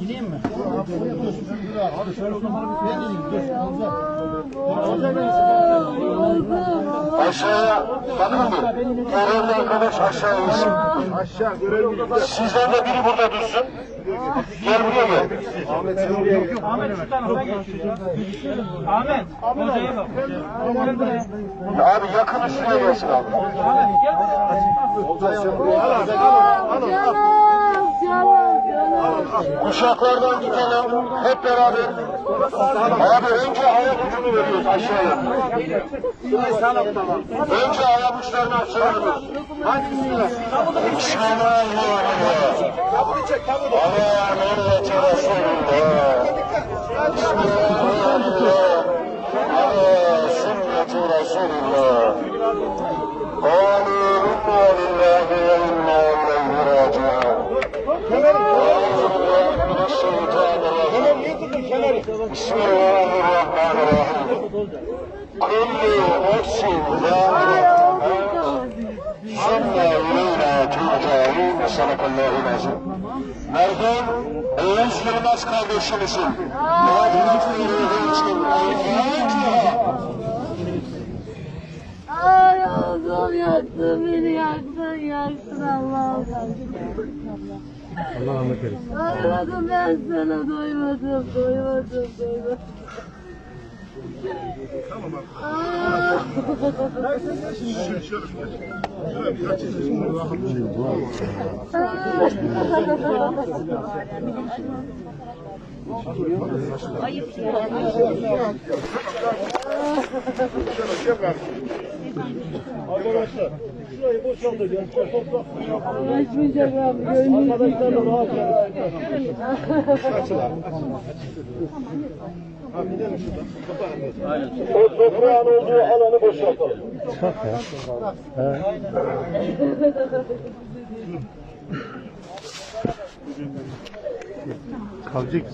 İneyim mi? Abi şöyle o zaman bir Aşağıya bakın mı? Görevli arkadaş aşağı insin. Aşağı Sizden de biri burada dursun. Gel buraya gel. Ahmet şu tarafa geç. Ahmet. Hocaya bak. Gel buraya. Abi yakını şuraya gelsin abi. Ahmet gel. Kuşaklardan gidelim hep beraber. Abi önce ayak ucunu veriyoruz aşağıya. Önce ayak uçlarını açıyoruz. Hadi bismillah. Bismillahirrahmanirrahim. Ala milleti Resulullah. Bismillahirrahmanirrahim. Bismillahirrahmanirrahim. Kullu nefsin zâhiratun Sümme ileyna tuğca'un sadakallahu lazım. Merhum Eyyaz Yılmaz kardeşimizin Muhabbet Yılmaz'ın için Ay oğlum yattın beni yaktın yaktın Allah'ım. Allah rahmet eylesin. Doymadım ben sana doymadım doymadım doymadım. Aa! Arkadaşlar şurayı boşaltacağız. Toprak gönlüm. Arkadaşlarla rahat O toprağın olduğu alanı boşaltalım. Kalacak.